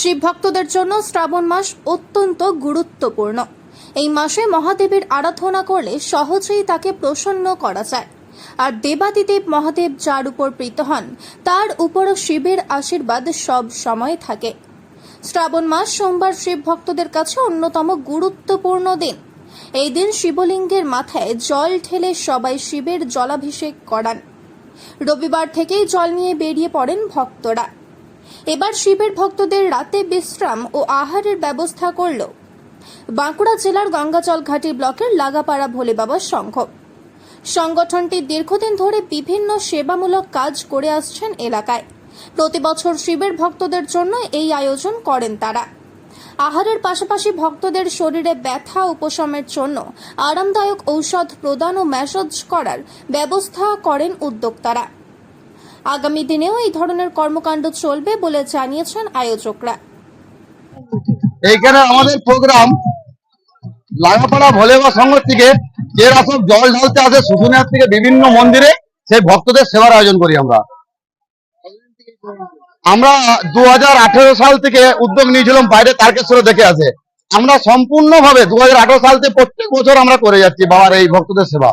শিব ভক্তদের জন্য শ্রাবণ মাস অত্যন্ত গুরুত্বপূর্ণ। এই মাসে মহাদেবের আরাধনা করলে সহজেই তাকে প্রসন্ন করা যায়। আর দেবাদিদেব মহাদেব যার উপর প্রীত হন, তার উপরও শিবের আশীর্বাদ সব সময় থাকে। শ্রাবণ মাস সোমবার শিব ভক্তদের কাছে অন্যতম গুরুত্বপূর্ণ দিন। এই দিন শিবলিঙ্গের মাথায় জল ঢেলে সবাই শিবের জলাভিষেক করান। রবিবার থেকেই জল নিয়ে বেরিয়ে পড়েন ভক্তরা। এবার শিবের ভক্তদের রাতে বিশ্রাম ও আহারের ব্যবস্থা করল। বাঁকুড়া জেলার গঙ্গাজল ঘাটি ব্লকের লাগাপাড়া ভোলে বাবার সংঘ। সংগঠনটি দীর্ঘদিন ধরে বিভিন্ন সেবামূলক কাজ করে আসছেন এলাকায়। প্রতি বছর শিবের ভক্তদের জন্য এই আয়োজন করেন তারা। আহারের পাশাপাশি ভক্তদের শরীরে ব্যথা, উপশমের জন্য আরামদায়ক ঔষধ প্রদান ও ম্যাসাজ করার ব্যবস্থা করেন উদ্যোক্তারা। আগামী দিনেও এই ধরনের কর্মকাণ্ড চলবে বলে জানিয়েছেন আয়োজকরা। এইখানে আমাদের প্রোগ্রাম লাগাপাড়া ভোলেবা সংঘ থেকে এরা সব জল ঢালতে আসে শুশুনিয়ার থেকে বিভিন্ন মন্দিরে, সেই ভক্তদের সেবার আয়োজন করি আমরা। আমরা দু হাজার আঠেরো সাল থেকে উদ্যোগ নিয়েছিলাম বাইরে তারকেশ্বরে দেখে আসে। আমরা সম্পূর্ণভাবে দুহাজার আঠারো সাল থেকে প্রত্যেক বছর আমরা করে যাচ্ছি বাবার এই ভক্তদের সেবা।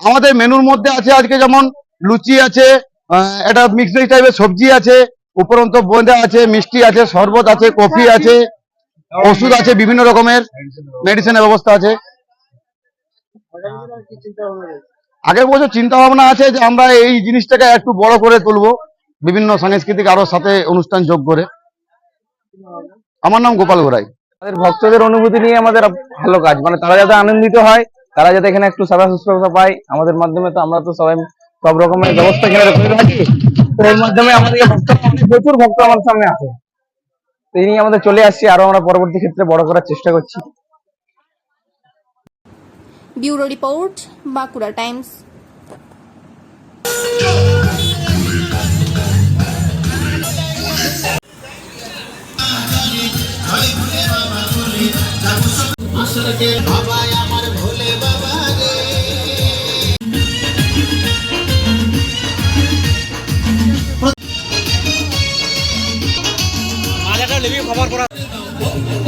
আমাদের মেনুর মধ্যে আছে আজকে যেমন লুচি আছে একটা মিক্সড টাইপের সবজি আছে, উপরন্ত বোঁদা আছে, মিষ্টি আছে, শরবত আছে, কফি আছে, ওষুধ আছে, বিভিন্ন রকমের মেডিসিনের ব্যবস্থা আছে। আগের বছর চিন্তা ভাবনা আছে যে আমরা এই জিনিসটাকে একটু বড় করে তুলবো, বিভিন্ন সাংস্কৃতিক আরও সাথে অনুষ্ঠান যোগ করে। আমার নাম গোপাল গোড়াই আমাদের ভক্তদের অনুভূতি নিয়ে আমাদের ভালো কাজ মানে তারা যাতে আনন্দিত হয় তারা যাতে এখানে একটু সেবা শুশ্রূষা পায় আমাদের মাধ্যমে তো আমরা তো সবাই সব রকমের ব্যবস্থা এখানে করে রাখি তো এর মাধ্যমে আমাদের ভক্ত প্রচুর ভক্ত আমাদের সামনে আসে তো এই নিয়ে আমাদের চলে আসছি আরও আমরা পরবর্তী ক্ষেত্রে বড় করার চেষ্টা করছি। Bureau report Bankura Times. ডমরু